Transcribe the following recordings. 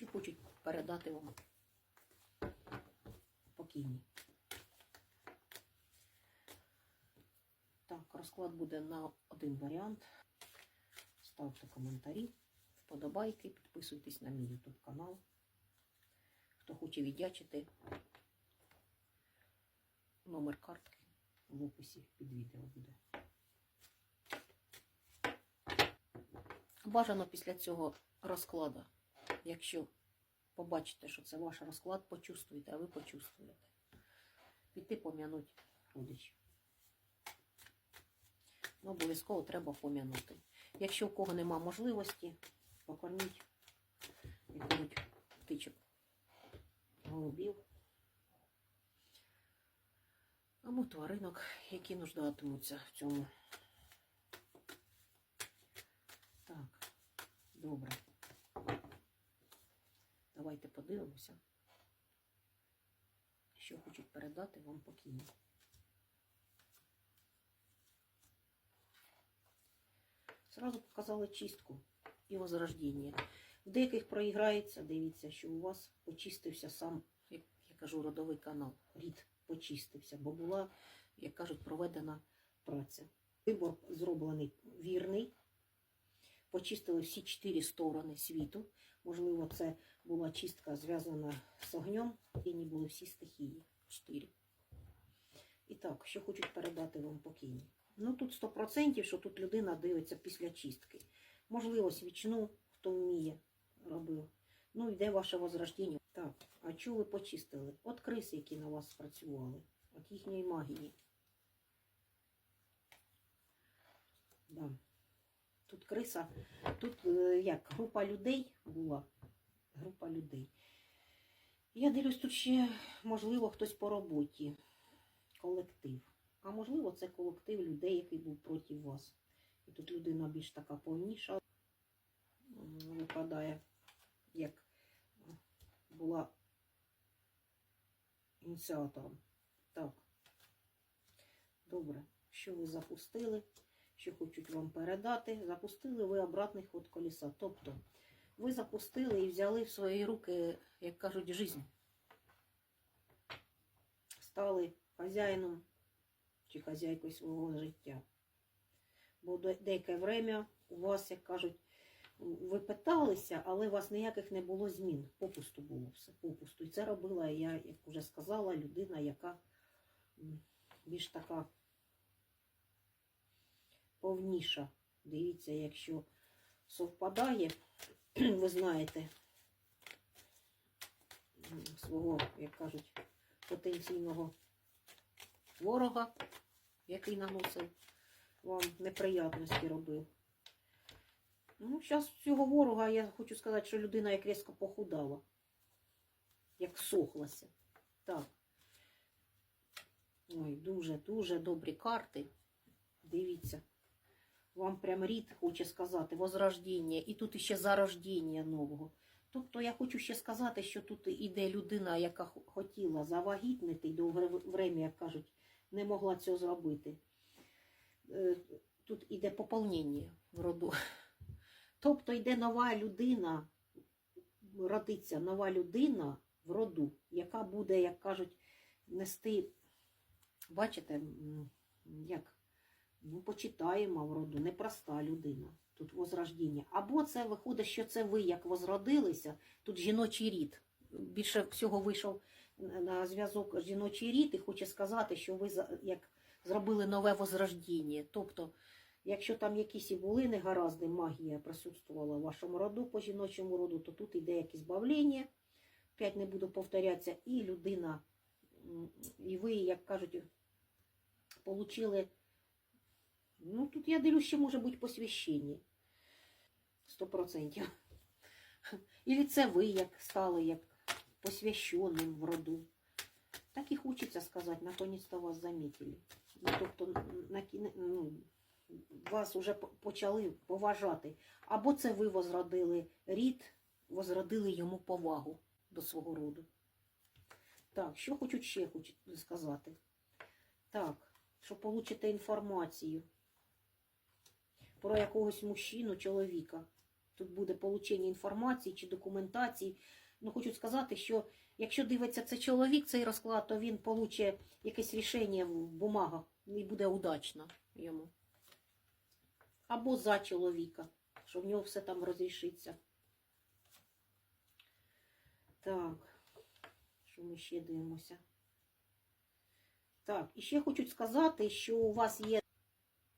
що хочуть передати вам покійні. Так, розклад буде на один варіант. Ставте коментарі, вподобайки, підписуйтесь на мій YouTube канал. Хто хоче віддячити, номер картки в описі під відео буде. Бажано після цього розкладу, якщо побачите, що це ваш розклад, почувствуєте, а ви почувствуєте. Піти пом'януть родичів. Ну, обов'язково треба пом'янути. Якщо у кого нема можливості, покорміть яких птичок, голубів або тваринок, які нуждатимуться в цьому. Так, добре. Давайте подивимося, що хочуть передати вам покійні. Сразу показали чистку і возрождення. В деяких проіграється, дивіться, що у вас почистився сам, як я кажу, родовий канал. Рід почистився, бо була, як кажуть, проведена праця. Вибор зроблений вірний. Почистили всі чотири сторони світу. Можливо, це була чистка зв'язана з огнем, і були всі стихії. Чотири. І так, що хочуть передати вам покійні. Ну тут 100%, що тут людина дивиться після чистки. Можливо, свічну, хто вміє, робив. Ну, йде ваше возрождення. Так, а чого ви почистили? От криси, які на вас спрацювали, от їхньої магії. Да. Тут криса, тут е, як група людей була. Група людей. Я дивлюсь, тут ще, можливо, хтось по роботі, колектив. А можливо, це колектив людей, який був проти вас. І тут людина більш така повніша випадає, як була ініціатором. Так. Добре. Що ви запустили? Що хочуть вам передати? Запустили ви обратний ход коліса. Тобто ви запустили і взяли в свої руки, як кажуть, жизнь. Стали хазяїном чи хазяйкою свого життя. Бо деяке время у вас, як кажуть, ви питалися, але у вас ніяких не було змін. Попусту було все, попусту. І це робила я, як вже сказала, людина, яка більш така повніша. Дивіться, якщо совпадає, ви знаєте свого, як кажуть, потенційного ворога, який наносив вам неприятності робив. Ну, зараз цього ворога я хочу сказати, що людина як різко похудала, як сохлася. Так. Ой, дуже-дуже добрі карти. Дивіться. Вам прям рід хоче сказати, возрождення, і тут іще зарождення нового. Тобто я хочу ще сказати, що тут іде людина, яка хотіла завагітнити і довге як кажуть, не могла цього зробити. Е, Тут іде поповнення в роду. Тобто йде нова людина, родиться нова людина в роду, яка буде, як кажуть, нести, бачите, як ну, почитаємо в роду, непроста людина. Тут возрождення. Або це виходить, що це ви як возродилися, тут жіночий рід. Більше всього вийшов на зв'язок жіночий рід і хоче сказати, що ви як зробили нове возрождення. Тобто, якщо там якісь і були негаразди, магія присутствувала в вашому роду по жіночому роду, то тут іде якесь збавлення. П'ять не буду повторятися, і людина, і ви, як кажуть, получили. Ну, тут я дивлюсь, ще може бути посвящення. Сто процентів. І це ви як стали як посвященим в роду. Так і хочеться сказати, наконець-то вас замітили. Ну, тобто на ну, вас вже почали поважати. Або це ви возродили рід, возродили йому повагу до свого роду. Так, що хочуть ще хочуть сказати? Так, що получите інформацію про якогось мужчину, чоловіка. тут буде получення інформації чи документації. Ну, хочу сказати, що якщо дивиться це чоловік, цей розклад, то він получить якесь рішення в бумагах і буде удачно йому. Або за чоловіка, що в нього все там розрішиться. Так, що ми ще дивимося? Так, і ще хочу сказати, що у вас є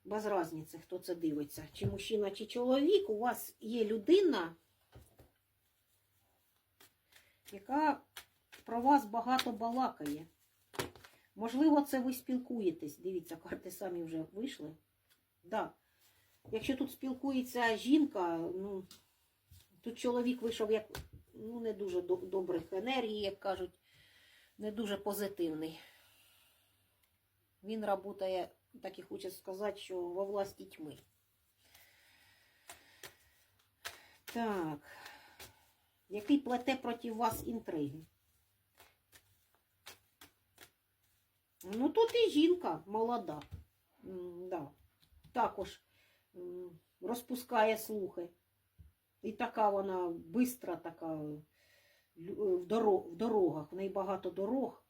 без різниці, хто це дивиться, чи мужчина, чи чоловік, у вас є людина, яка про вас багато балакає. Можливо, це ви спілкуєтесь. Дивіться, карти самі вже вийшли. Да. Якщо тут спілкується жінка, ну, тут чоловік вийшов як ну, не дуже до- добрих енергій, як кажуть, не дуже позитивний. Він працює, так і хоче сказати, що во власті тьми. Так. Який плете проти вас інтриги? Ну, тут і жінка молода. Да. Також розпускає слухи. І така вона бистра, така в, доро- в дорогах. В неї багато дорог.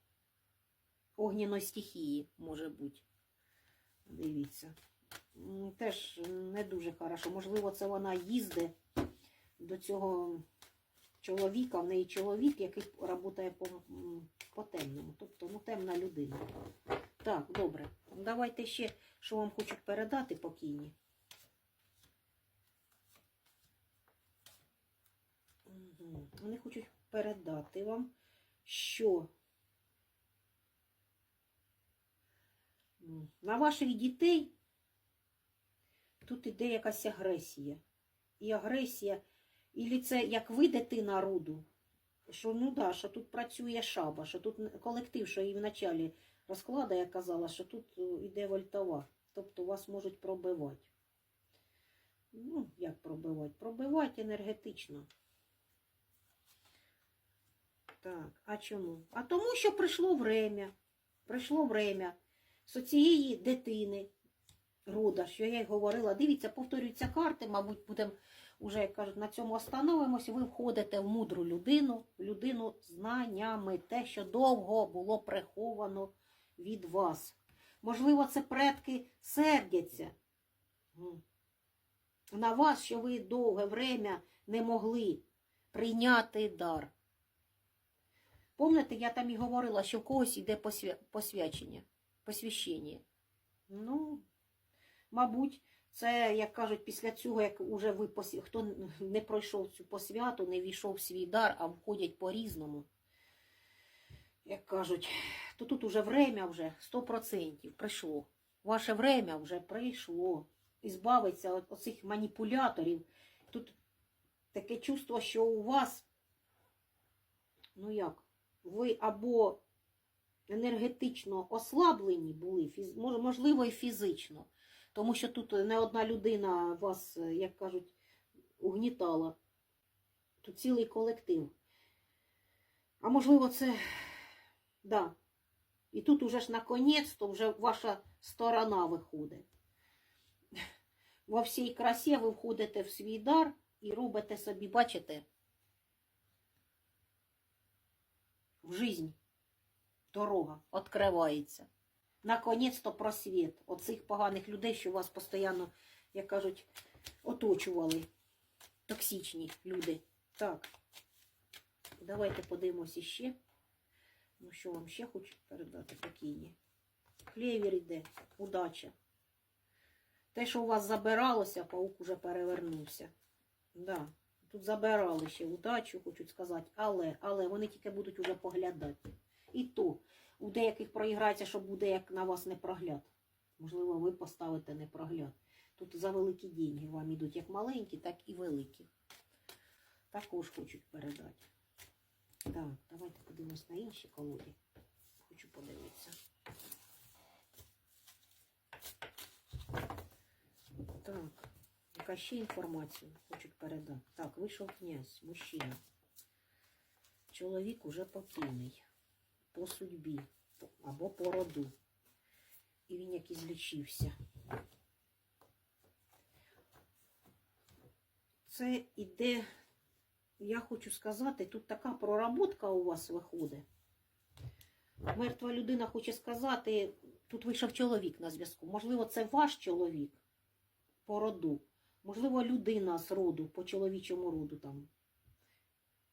Огняної стихії може бути. Дивіться. Теж не дуже хорошо. Можливо, це вона їздить до цього чоловіка. В неї чоловік, який працює по, по темному. Тобто, ну, темна людина. Так, добре. Давайте ще, що вам хочуть передати покійні. Вони хочуть передати вам, що на ваших дітей тут іде якась агресія. І агресія, і це як ви дитина роду, що ну да, що тут працює шаба, що тут колектив, що і в началі розкладу я казала, що тут е, іде вольтова. Тобто вас можуть пробивати. Ну, як пробивати? Пробивати енергетично. Так, а чому? А тому, що прийшло время. Прийшло время з цієї дитини, рода, що я й говорила. Дивіться, повторюються карти, мабуть, будемо уже, як кажуть, на цьому остановимося. Ви входите в мудру людину, людину знаннями, те, що довго було приховано від вас. Можливо, це предки сердяться на вас, що ви довге время не могли прийняти дар. Помните, я там і говорила, що в когось йде посвячення, посвящення. Ну, мабуть, це, як кажуть, після цього, як уже ви хто не пройшов цю посвяту, не війшов в свій дар, а входять по-різному. Як кажуть, то тут уже время вже 100% прийшло. Ваше время вже прийшло. І збавиться от оцих маніпуляторів. Тут таке чувство, що у вас, ну як, ви або енергетично ослаблені були, можливо, і фізично. Тому що тут не одна людина вас, е, як кажуть, угнітала. Тут цілий колектив. А можливо, це. Да. І тут уже ж наконець-то вже ваша сторона виходить. Во всій красі ви входите в свій дар і робите собі, бачите, в жизнь дорога відкривається. Наконець-то просвіт оцих поганих людей, що вас постійно, як кажуть, оточували. Токсичні люди. Так. Давайте подивимося ще. Ну, що вам ще хочу передати покійні? Клевір іде, удача. Те, що у вас забиралося, паук уже перевернувся. Да. Тут забирали ще удачу, хочуть сказати, але, але вони тільки будуть уже поглядати. І то, у деяких проіграється, що буде як на вас не прогляд. Можливо, ви поставите не прогляд. Тут за великі деньги вам ідуть як маленькі, так і великі. Також хочуть передати. Так, давайте подивимось на інші колоді. Хочу подивитися. Так, яка ще інформацію хочуть передати? Так, вийшов князь, мужчина. Чоловік уже покійний. По судьбі або по роду. І він як злічився. Це іде, я хочу сказати, тут така проработка у вас виходить. Мертва людина хоче сказати, тут вийшов чоловік на зв'язку. Можливо, це ваш чоловік по роду. Можливо, людина з роду, по чоловічому роду там.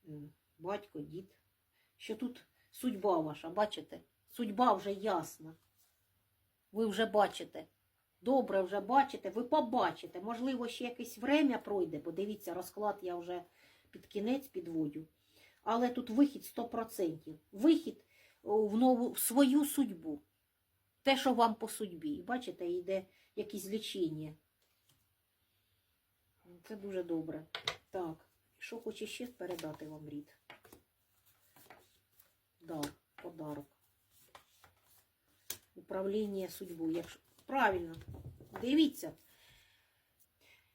е, Батько, дід. Що тут судьба ваша, бачите? Судьба вже ясна. Ви вже бачите. Добре вже бачите, ви побачите. Можливо, ще якесь время пройде, бо дивіться, розклад я вже під кінець підводю. Але тут вихід 100%. Вихід в нову в свою судьбу. Те, що вам по судьбі. Бачите, йде якісь лічення. Це дуже добре. Так, що хоче ще передати вам рід? Дар, подарок. Управління судьбою. Якщо... Правильно. Дивіться.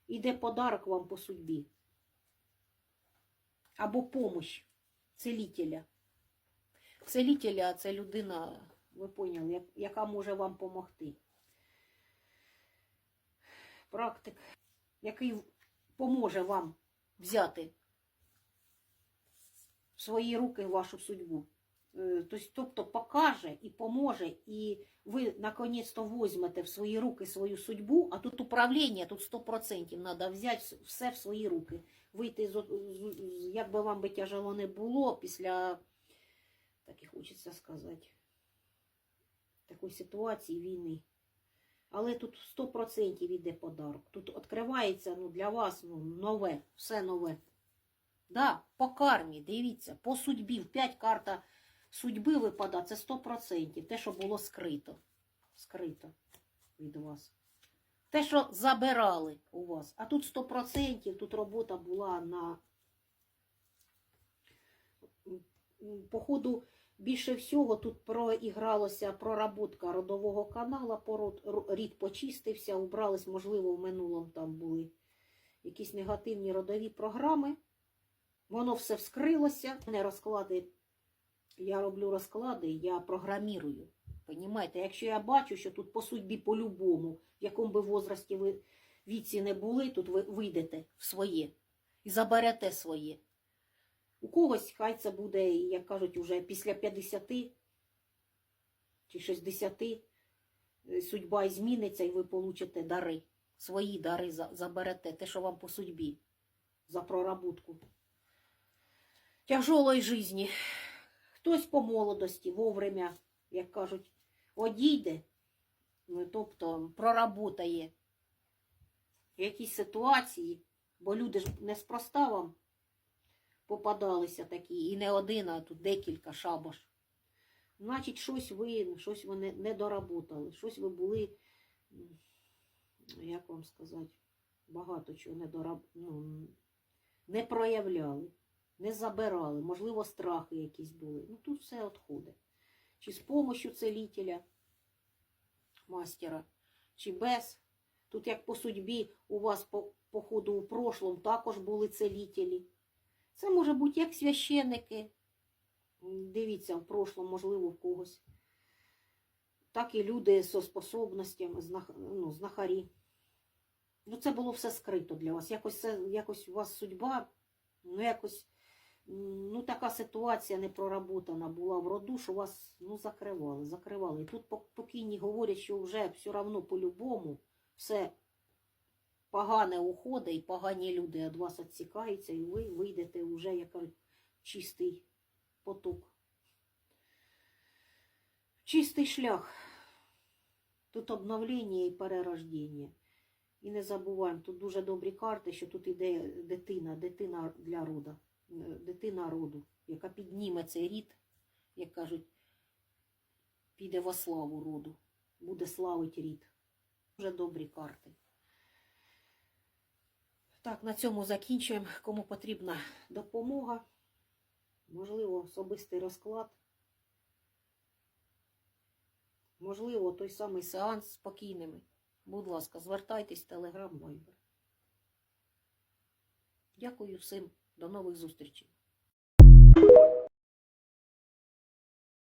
Іде подарок вам по судьбі. Або помощь целителя. Целителя це людина, ви поняли, яка може вам допомогти. Практик, який поможе вам взяти в свої руки вашу судьбу. Е, Тобто покаже і поможе, і ви наконець-то візьмете в свої руки свою судьбу, а тут управління, тут 100% треба взяти все в свої руки. Вийти, як би вам би тяжело не було після, так і хочеться сказати, такої ситуації війни. Але тут 100% йде подарок. Тут відкривається ну, для вас ну, нове, все нове. Да, по кармі, дивіться, по судьбі. В 5 карта судьби випада, це 100%. Те, що було скрито. Скрито від вас. Те, що забирали у вас. А тут 100%, тут робота була на. Походу, більше всього тут проігралося проработка родового канала, пород, рід почистився, убрались, можливо, в минулому там були якісь негативні родові програми. Воно все вскрилося. Не розклади. Я роблю розклади, я програмірую. Понімаєте, якщо я бачу, що тут по судьбі по-любому, в якому би возрасті ви віці не були, тут ви вийдете в своє і заберете своє. У когось хай це буде, як кажуть, уже після 50 чи 60 е, судьба зміниться, і ви получите дари. Свої дари заберете, те, що вам по судьбі, за проработку тяжелої житті. Хтось по молодості, вовремя, як кажуть, одійде, ну, тобто проработає якісь ситуації, бо люди ж неспроста вам попадалися такі, і не один, а тут декілька шабаш. Значить, щось ви, щось ви не, доработали, щось ви були, як вам сказати, багато чого не, дораб... ну, не проявляли, не забирали, можливо, страхи якісь були. Ну тут все відходить. Чи з допомогою целителя, мастера, чи без. Тут, як по судьбі, у вас по, по ходу у прошлом також були целителі. Це може бути як священники. Дивіться, в прошлом, можливо, в когось. Так і люди зі способностями, ну, знахарі. Ну, це було все скрито для вас. Якось, це, якось у вас судьба, ну, якось, ну, така ситуація не проработана була в роду, що вас, ну, закривали, закривали. І тут покійні говорять, що вже все одно по-любому все погане уходить, і погані люди від вас відсікаються, і ви вийдете вже, як чистий поток. Чистий шлях. Тут обновлення і перерождення. І не забуваємо, тут дуже добрі карти, що тут іде дитина, дитина для роду, е, дитина роду, яка підніме цей рід, як кажуть, піде во славу роду, буде славити рід. Дуже добрі карти. Так, на цьому закінчуємо. Кому потрібна допомога, можливо, особистий розклад. Можливо, той самий сеанс спокійними. Будь ласка, звертайтесь в Телеграм Viber. Дякую всім. До нових зустрічей.